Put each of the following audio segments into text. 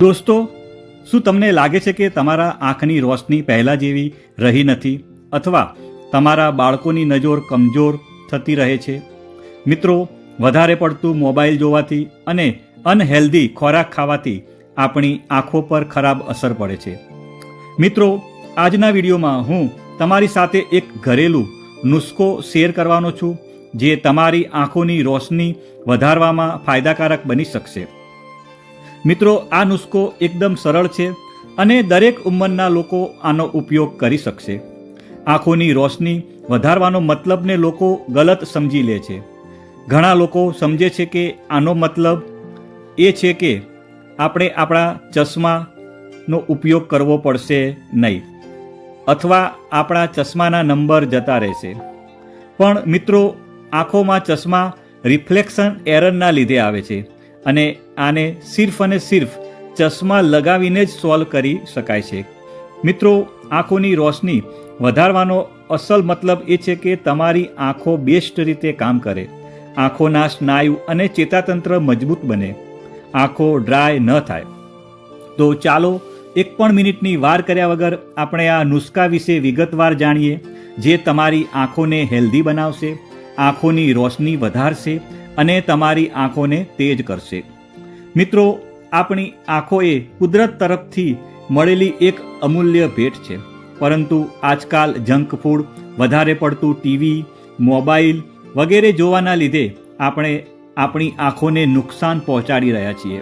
દોસ્તો, શું તમને લાગે છે કે તમારા આંખની રોશની પહેલાં જેવી રહી નથી અથવા તમારા બાળકોની નજર કમજોર થતી રહે છે? મિત્રો, વધારે પડતું મોબાઈલ જોવાથી અને અનહેલ્ધી ખોરાક ખાવાથી આપણી આંખો પર ખરાબ અસર પડે છે. મિત્રો, આજના વિડીયોમાં હું તમારી સાથે એક ઘરેલું નુસ્ખો શેર કરવાનો છું, જે તમારી આંખોની રોશની વધારવામાં ફાયદાકારક બની શકશે. મિત્રો, આ નુસ્ખો એકદમ સરળ છે અને દરેક ઉંમરના લોકો આનો ઉપયોગ કરી શકશે. આંખોની રોશની વધારવાનો મતલબને લોકો ગલત સમજી લે છે. ઘણા લોકો સમજે છે કે આનો મતલબ એ છે કે આપણે આપણા ચશ્માનો ઉપયોગ કરવો પડશે નહીં અથવા આપણા ચશ્માના નંબર જતા રહેશે. પણ મિત્રો, આંખોમાં ચશ્મા રિફ્લેક્શન એરરના લીધે આવે છે. અને આને સિર્ફ અને સિર્ફ ચશ્મા લગાવીને જ સોલ્વ કરી શકાય છે. મિત્રો, આંખોની રોશની વધારવાનો અસલ મતલબ એ છે કે તમારી આંખો બેસ્ટ રીતે કામ કરે. આંખોના સ્નાયુ અને ચેતાતંત્ર મજબૂત બને. આંખો ડ્રાય ન થાય. તો ચાલો એક પણ મિનિટની વાર કર્યા વગર આપણે આ નુસ્ખા વિશે વિગતવાર જાણીએ, જે તમારી આંખોને હેલ્ધી બનાવશે, આંખોની રોશની વધારશે અને તમારી આંખોને તેજ કરશે. મિત્રો, આપણી આંખો એ કુદરત તરફથી મળેલી એક અમૂલ્ય ભેટ છે. પરંતુ આજકાલ જંક ફૂડ, વધારે પડતું ટીવી, મોબાઈલ વગેરે જોવાના લીધે આપણે આપણી આંખોને નુકસાન પહોંચાડી રહ્યા છીએ.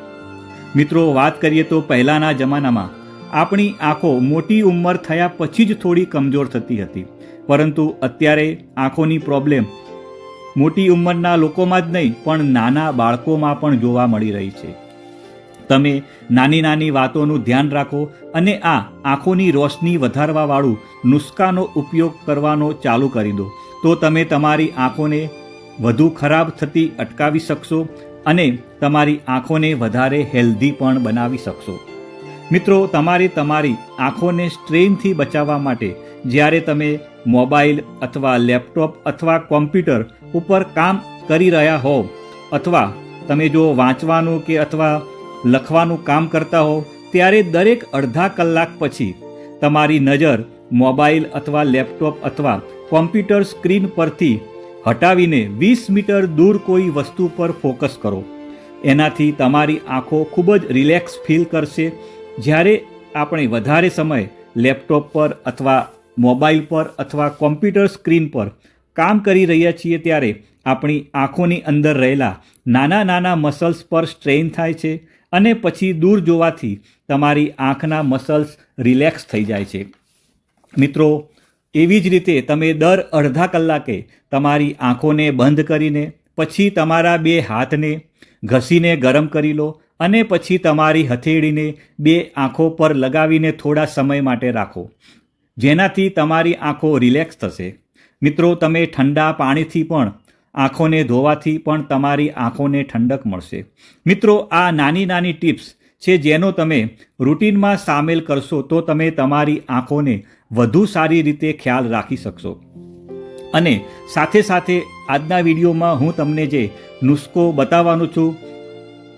મિત્રો, વાત કરીએ તો પહેલાંના જમાનામાં આપણી આંખો મોટી ઉંમર થયા પછી જ થોડી કમજોર થતી હતી. પરંતુ અત્યારે આંખોની પ્રોબ્લેમ મોટી ઉંમરના લોકોમાં જ નહીં, પણ નાના બાળકોમાં પણ જોવા મળી રહી છે. તમે નાની નાની વાતોનું ધ્યાન રાખો અને આ આંખોની રોશની વધારવાવાળું નુસ્ખાનો ઉપયોગ કરવાનો ચાલુ કરી દો. તો તમે તમારી આંખોને વધુ ખરાબ થતી અટકાવી શકશો અને તમારી આંખોને વધારે હેલ્ધી પણ બનાવી શકશો. મિત્રો, તમારે તમારી આંખોને સ્ટ્રેનથી બચાવવા માટે જ્યારે તમે મોબાઈલ અથવા લેપટોપ અથવા કોમ્પ્યુટર ઉપર કામ કરી રહ્યા હોવ અથવા તમે જો વાંચવાનું કે અથવા લખવાનું કામ કરતા હો ત્યારે દરેક અડધા કલાક પછી તમારી નજર મોબાઈલ અથવા લેપટોપ અથવા કોમ્પ્યુટર સ્ક્રીન પરથી હટાવીને વીસ મીટર દૂર કોઈ વસ્તુ પર ફોકસ કરો. એનાથી તમારી આંખો ખૂબ જ રિલેક્સ ફીલ કરશે. જ્યારે આપણે વધારે સમય લેપટોપ પર અથવા મોબાઈલ પર અથવા કોમ્પ્યુટર સ્ક્રીન પર કામ કરી રહ્યા છીએ ત્યારે આપણી આંખોની અંદર રહેલા નાના નાના મસલ્સ પર સ્ટ્રેઇન થાય છે અને પછી દૂર જોવાથી તમારી આંખના મસલ્સ રિલેક્સ થઈ જાય છે. મિત્રો, એવી જ રીતે તમે દર અડધા કલાકે તમારી આંખોને બંધ કરીને, પછી તમારા બે હાથને ઘસીને ગરમ કરી લો અને પછી તમારી હથેળીને બે આંખો પર લગાવીને થોડા સમય માટે રાખો. જેનાથી તમારી આંખો રિલેક્સ થશે. મિત્રો, તમે ઠંડા પાણીથી પણ, આંખોને ધોવાથી પણ તમારી આંખોને ઠંડક મળશે. મિત્રો, આ નાની નાની ટિપ્સ છે જેનો તમે રૂટીનમાં સામેલ કરશો તો તમે તમારી આંખોને વધુ સારી રીતે ખ્યાલ રાખી શકશો. અને સાથે સાથે આજના વિડીયોમાં હું તમને જે નુસ્ખો બતાવવાનો છું,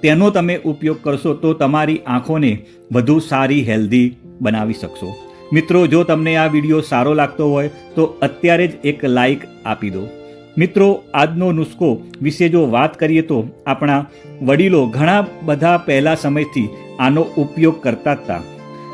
તેનો તમે ઉપયોગ કરશો તો તમારી આંખોને વધુ સારી, હેલ્ધી બનાવી શકશો. મિત્રો, જો તમને આ વીડિયો સારો લાગતો હોય, તો અત્યારે જ એક લાઈક આપી દો. મિત્રો, આજનો નુસ્ખો વિશે જો વાત કરીએ તો આપણા વડીલો ઘણા બધા પહેલા સમયથી આનો ઉપયોગ કરતા હતા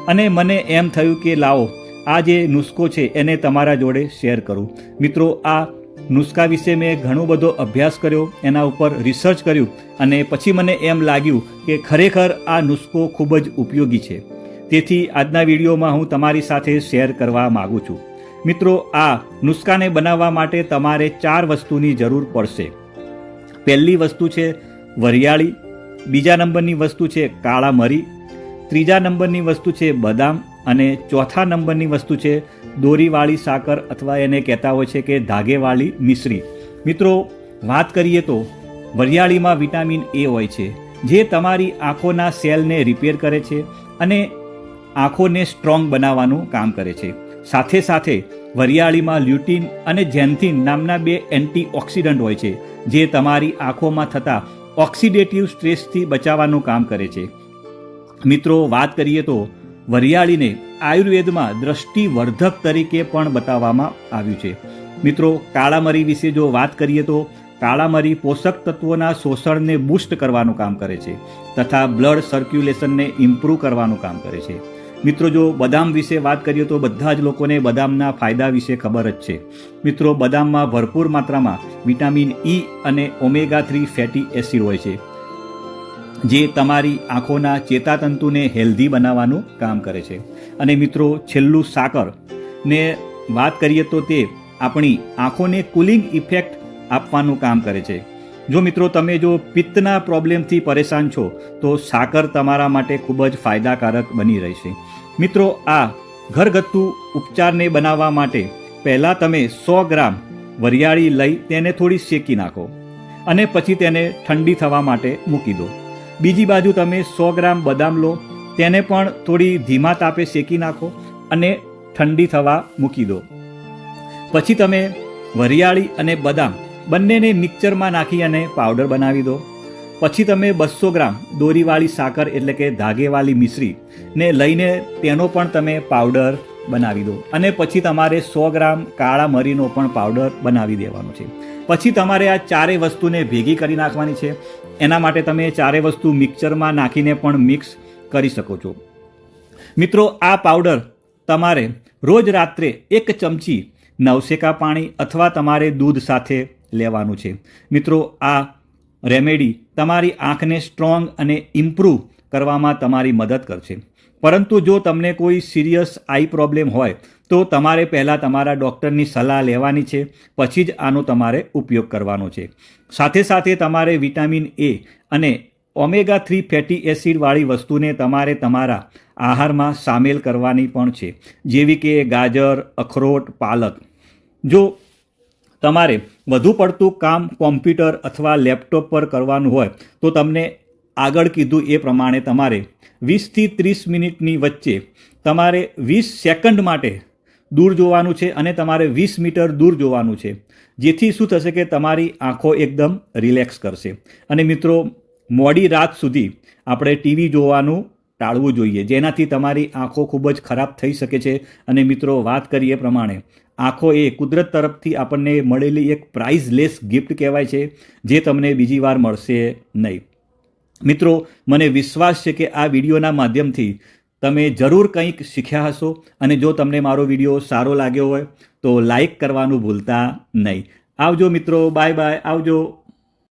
અને મને એમ થયું કે, લાવો, આ જે નુસ્ખો છે, એને તમારા જોડે શેર કરું. મિત્રો, આ નુસ્ખા વિશે મેં ઘણો બધો અભ્યાસ કર્યો, એના ઉપર રિસર્ચ કર્યું, અને પછી મને એમ લાગ્યું કે ખરેખર આ નુસ્ખો ખૂબ જ ઉપયોગી છે. તેથી આજના વિડીયોમાં હું તમારી સાથે શેર કરવા માગું છું. મિત્રો, આ નુસ્ખાને બનાવવા માટે તમારે ચાર વસ્તુની જરૂર પડશે. પહેલી વસ્તુ છે વરિયાળી, બીજા નંબરની વસ્તુ છે કાળા મરી ત્રીજા નંબરની વસ્તુ છે બદામ અને ચોથા નંબરની વસ્તુ છે દોરીવાળી સાકર અથવા એને કહેતા હોય છે કે ધાગેવાળી મિશ્રી. મિત્રો, વાત કરીએ તો વરિયાળીમાં વિટામિન એ હોય છે, જે તમારી આંખોના સેલને રિપેર કરે છે અને આંખોને સ્ટ્રોંગ બનાવવાનું કામ કરે છે. સાથે સાથે વરિયાળીમાં લ્યુટીન અને જેન્થિન નામના બે એન્ટીઓક્સિડન્ટ હોય છે, જે તમારી આંખોમાં થતા ઓક્સિડેટિવ સ્ટ્રેસથી બચાવવાનું કામ કરે છે. મિત્રો, વાત કરીએ તો વરિયાળીને આયુર્વેદમાં દ્રષ્ટિવર્ધક તરીકે પણ બતાવવામાં આવ્યું છે. મિત્રો, કાળામરી વિશે જો વાત કરીએ તો કાળામરી પોષક તત્વોના શોષણને બૂસ્ટ કરવાનું કામ કરે છે, તથા બ્લડ સર્ક્યુલેશનને ઇમ્પ્રૂવ કરવાનું કામ કરે છે. મિત્રો, જો બદામ વિશે વાત કરીએ તો બધા જ લોકોને બદામના ફાયદા વિશે ખબર જ છે. મિત્રો, બદામમાં ભરપૂર માત્રામાં વિટામિન ઈ અને ઓમેગા થ્રી ફેટી એસિડ હોય છે, જે તમારી આંખોના ચેતાતંતુને હેલ્ધી બનાવવાનું કામ કરે છે. અને મિત્રો, છેલ્લું સાકર. ને વાત કરીએ તો તે આપણી આંખોને કુલિંગ ઇફેક્ટ આપવાનું કામ કરે છે. જો મિત્રો તમે જો પિત્તના પ્રોબ્લેમથી પરેશાન છો, તો સાકર તમારા માટે ખૂબ જ ફાયદાકારક બની રહેશે. મિત્રો, આ ઘરગથ્થુ ઉપચારને બનાવવા માટે પહેલાં તમે સો ગ્રામ વરિયાળી લઈ તેને થોડી શેકી નાખો અને પછી તેને ઠંડી થવા માટે મૂકી દો. બીજી બાજુ તમે સો ગ્રામ બદામ લો, તેને પણ થોડી ધીમા તાપે શેકી નાખો અને ઠંડી થવા મૂકી દો. પછી તમે વરિયાળી અને બદામ બંનેને મિક્સરમાં નાખી અને પાવડર બનાવી દો. પછી તમે બસો ગ્રામ દોરીવાળી સાકર એટલે કે ધાગેવાળી મિશ્રી ને લઈને તેનો પણ તમે પાવડર બનાવી દો. અને પછી તમારે સો ગ્રામ કાળા મરીનો પણ પાવડર બનાવી દેવાનો છે. પછી તમારે આ ચારેય વસ્તુને ભેગી કરી નાખવાની છે. એના માટે તમે ચારેય વસ્તુ મિક્સરમાં નાખીને પણ મિક્સ કરી શકો છો. મિત્રો, આ પાવડર તમારે રોજ રાત્રે એક ચમચી નવસેકા પાણી અથવા તમારે દૂધ સાથે લેવાનું છે. મિત્રો, આ રેમેડી તમારી આંખને સ્ટ્રોંગ અને ઇમ્પ્રૂવ કરવામાં તમારી મદદ કરશે. પરંતુ જો તમને કોઈ સિરિયસ આઈ પ્રોબ્લેમ હોય, તો તમારે પહેલાં તમારા ડૉક્ટરની સલાહ લેવાની છે, પછી જ આનો તમારે ઉપયોગ કરવાનો છે. સાથે સાથે તમારે વિટામિન એ અને ઓમેગા થ્રી ફેટી એસિડવાળી વસ્તુને તમારે તમારા આહારમાં સામેલ કરવાની પણ છે. જેવી કે ગાજર, અખરોટ, પાલક. જો તમારે વધુ પડતું કામ કોમ્પ્યુટર અથવા લેપટોપ પર કરવાનું હોય, તો તમને આગળ કીધું એ પ્રમાણે તમારે વીસથી ત્રીસ મિનિટની વચ્ચે તમારે વીસ સેકન્ડ માટે દૂર જોવાનું છે અને તમારે વીસ મીટર દૂર જોવાનું છે. જેથી શું થશે કે તમારી આંખો એકદમ રિલેક્સ કરશે. અને મિત્રો, મોડી રાત સુધી આપણે ટીવી જોવાનું ટાળવું જોઈએ. જેનાથી તમારી આંખો ખૂબ જ ખરાબ થઈ શકે છે. અને મિત્રો, વાત કરીએ પ્રમાણે આંખો એ કુદરત તરફથી આપણને મળેલી એક પ્રાઇઝલેસ ગિફ્ટ કહેવાય છે, જે તમને બીજી વાર મળશે નહીં. મિત્રો, મને વિશ્વાસ છે કે આ વિડીયોના માધ્યમથી તમે જરૂર કંઈક શીખ્યા હશો અને જો તમને મારો વીડિયો સારો લાગ્યો હોય તો લાઈક કરવાનું ભૂલતા નહીં. આવજો મિત્રો, બાય બાય, આવજો.